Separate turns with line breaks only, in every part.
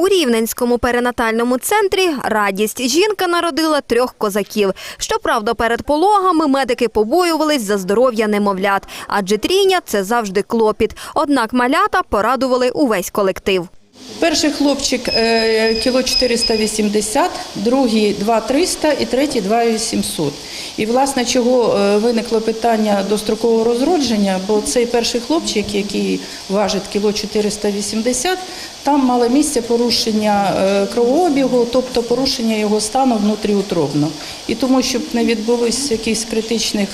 У Рівненському перинатальному центрі радість жінка народила трьох козаків. Щоправда, перед пологами медики побоювались за здоров'я немовлят, адже трійня – це завжди клопіт. Однак малята порадували увесь колектив.
Перший хлопчик е, кіло 480, другий 2300 і третій 2800. І власне чого е, виникло питання дострокового розродження, бо цей перший хлопчик, який важить кіло 480, там мало місце порушення е, кровообігу, тобто порушення його стану внутріутробно. І тому, щоб не відбулось якихось критичних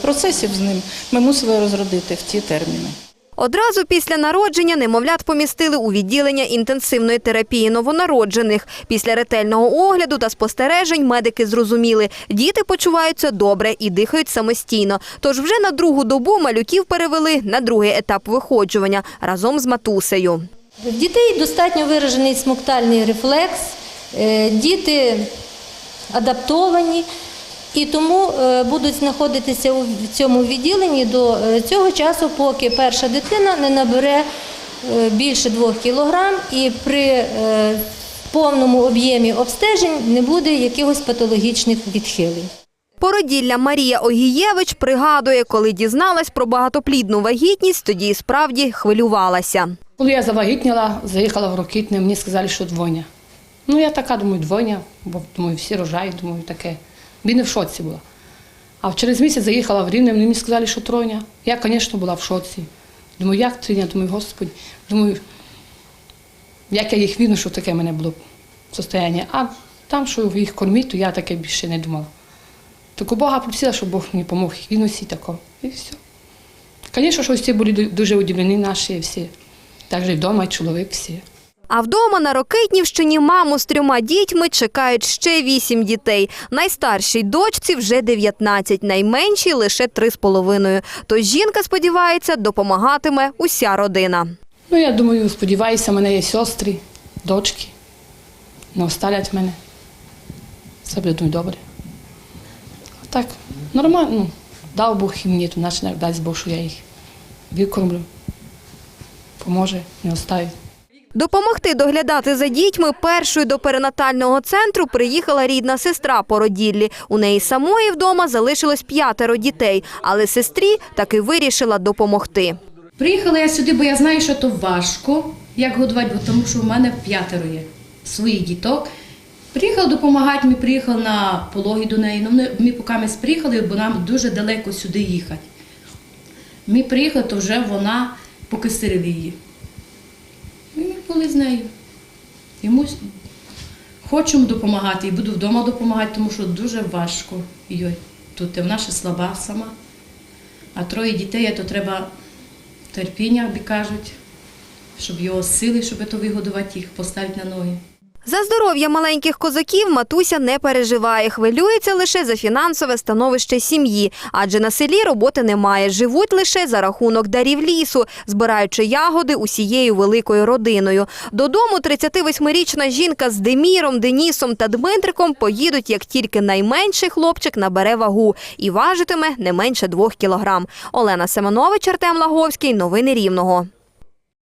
процесів з ним, ми мусили розродити в ті терміни.
Одразу після народження немовлят помістили у відділення інтенсивної терапії новонароджених. Після ретельного огляду та спостережень медики зрозуміли, діти почуваються добре і дихають самостійно. Тож вже на другу добу малюків перевели на другий етап виходжування разом з матусею.
В дітей достатньо виражений смоктальний рефлекс, е, діти адаптовані і тому е, будуть знаходитися у цьому відділенні до е, цього часу, поки перша дитина не набере е, більше 2 кілограм і при повному об'ємі обстежень не буде якихось патологічних відхилень.
Породілля Марія Огієвич пригадує, коли дізналась про багатоплідну вагітність, тоді і справді хвилювалася.
Коли я завагітніла, заїхала в Рокітне, мені сказали, що двойня. Ну, я така думаю, двойня, бо думаю, всі рожають, думаю, таке. Він в шоці була. А через місяць заїхала в Рівне, мені сказали, що тройня. Я, звісно, була в шоці. Думаю, як тройня? Думаю, Господи, думаю, як я їх відну, що таке в мене було состояння. А там, що їх кормить, то я таке більше не думала. Так у Бога попросила, щоб Бог мені допомог їх відносити тако. І все. Звісно, що всі були дуже удивлені наші всі. Так же і вдома, і чоловік всі.
А вдома на Рокитнівщині маму з трьома дітьми чекають ще вісім дітей. Найстаршій дочці вже 19, найменшій лише три з половиною. Тож жінка сподівається, допомагатиме уся родина.
Ну, я думаю, сподіваюся, мене є сестри, дочки. Не оставлять мене. Все буде думаю, добре. Так, нормально. Ну, дав Бог і мені, то наче дасть Бог, що я їх викормлю. Поможе, не оставить.
Допомогти доглядати за дітьми першою до перинатального центру приїхала рідна сестра породіллі. У неї самої вдома залишилось п'ятеро дітей, але сестрі таки вирішила допомогти.
Приїхала я сюди, бо я знаю, що то важко, як годувати, тому що в мене п'ятеро є своїх діток. Приїхала допомагати, ми приїхали на пологи до неї. Ну, ми, поки ми приїхали, бо нам дуже далеко сюди їхати. Ми приїхали, то вже вона покисирили її. Були з нею. Йому хочемо допомагати і буду вдома допомагати, тому що дуже важко їй тут. Вона ще слаба сама. А троє дітей, то треба терпіння, як кажуть, щоб його сили, щоб то вигодувати їх, поставити на ноги.
За здоров'я маленьких козаків матуся не переживає, хвилюється лише за фінансове становище сім'ї, адже на селі роботи немає, живуть лише за рахунок дарів лісу, збираючи ягоди усією великою родиною. Додому 38-річна жінка з Деміром, Денісом та Дмитриком поїдуть, як тільки найменший хлопчик набере вагу і важитиме не менше двох кілограм. Олена Семенович, Артем Лаговський. Новини Рівного.